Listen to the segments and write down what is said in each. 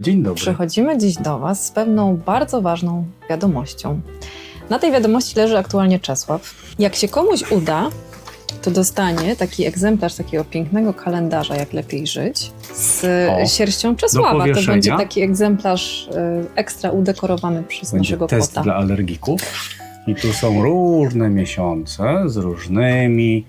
Dzień dobry. Przychodzimy dziś do Was z pewną bardzo ważną wiadomością. Na tej wiadomości leży aktualnie Czesław. Jak się komuś uda, to dostanie taki egzemplarz takiego pięknego kalendarza, jak lepiej żyć, z O, sierścią Czesława. To będzie taki egzemplarz y, ekstra udekorowany przez Będzie naszego test kota. dla alergików. I tu są różne miesiące z różnymi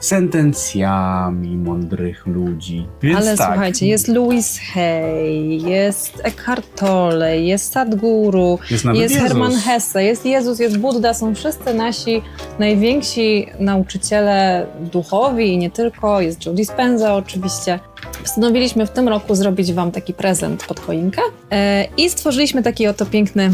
sentencjami mądrych ludzi. Więc Ale tak, słuchajcie, jest Louis Hay, jest Eckhart Tolle, jest Sadhguru, jest, jest Jezus. Hermann Hesse, jest Jezus, jest Buddha, są wszyscy nasi najwięksi nauczyciele duchowi i nie tylko, jest Joe Dispenza oczywiście. Postanowiliśmy w tym roku zrobić Wam taki prezent pod choinkę e, i stworzyliśmy taki oto piękny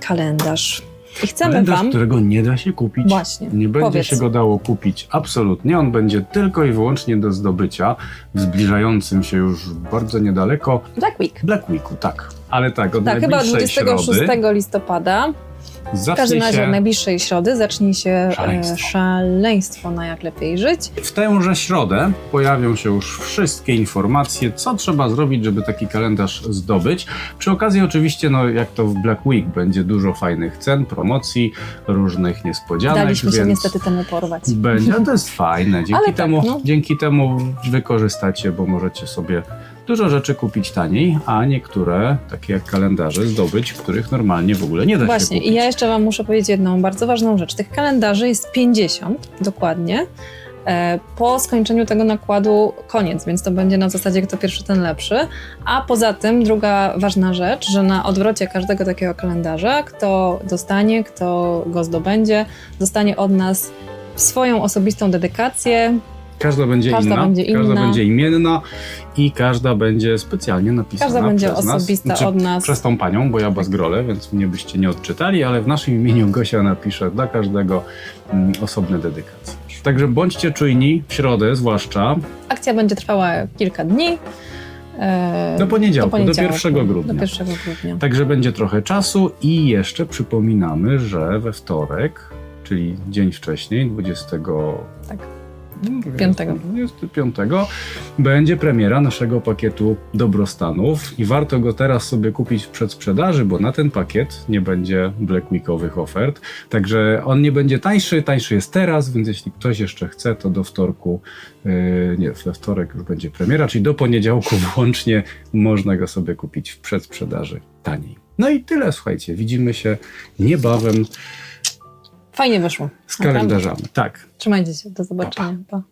kalendarz. I chcemy Kalendarz, Wam... którego nie da się kupić. Właśnie, Nie będzie powiedz. się go dało kupić absolutnie. On będzie tylko i wyłącznie do zdobycia w zbliżającym się już bardzo niedaleko Black Week. Black Weeku, tak. Ale tak, od Tak, chyba najbliższej 26 środy listopada W każdym razie się najbliższej środy zacznie się e, Szaleństwo. szaleństwo na Jak Lepiej Żyć. W tęże środę pojawią się już wszystkie informacje, co trzeba zrobić, żeby taki kalendarz zdobyć. Przy okazji oczywiście, no jak to w Black Week, będzie dużo fajnych cen, promocji, różnych niespodzianek, Daliśmy się niestety temu porwać. będzie, to jest fajne. Dzięki, tak, temu, no. dzięki temu wykorzystacie, bo możecie sobie dużo rzeczy kupić taniej, a niektóre, takie jak kalendarze, zdobyć, których normalnie w ogóle nie da Właśnie, się kupić. i ja jeszcze Wam muszę powiedzieć jedną bardzo ważną rzecz. Tych kalendarzy jest 50 dokładnie. E, Po skończeniu tego nakładu koniec, więc to będzie na zasadzie kto pierwszy, ten lepszy. A poza tym druga ważna rzecz, że na odwrocie każdego takiego kalendarza, kto dostanie, kto go zdobędzie, dostanie od nas swoją osobistą dedykację, Każda będzie Każda inna, będzie każda inna. będzie imienna i każda będzie specjalnie napisana Każda będzie przez nas. osobista Znaczy, od nas. Przez tą panią, bo ja bazgrolę, więc mnie byście nie odczytali, ale w naszym imieniu Gosia napisze dla każdego mm, osobne dedykacje. Także bądźcie czujni, w środę zwłaszcza, Akcja będzie trwała kilka dni. e, do poniedziałku, do, poniedziałku, 1 grudnia. Do 1 grudnia. Także będzie trochę czasu i jeszcze przypominamy, że we wtorek, czyli dzień wcześniej, 20. Tak. Piątego. 25 będzie premiera naszego pakietu dobrostanów i warto go teraz sobie kupić w przedsprzedaży, bo na ten pakiet nie będzie Black Weekowych ofert. Także on nie będzie tańszy, tańszy jest teraz, więc jeśli ktoś jeszcze chce, to do wtorku, yy, nie, we wtorek już będzie premiera, czyli do poniedziałku włącznie można go sobie kupić w przedsprzedaży taniej. No i tyle, słuchajcie, widzimy się niebawem Fajnie wyszło. z Naprawdę. kalendarzami. Tak. Trzymajcie się, do zobaczenia. Pa.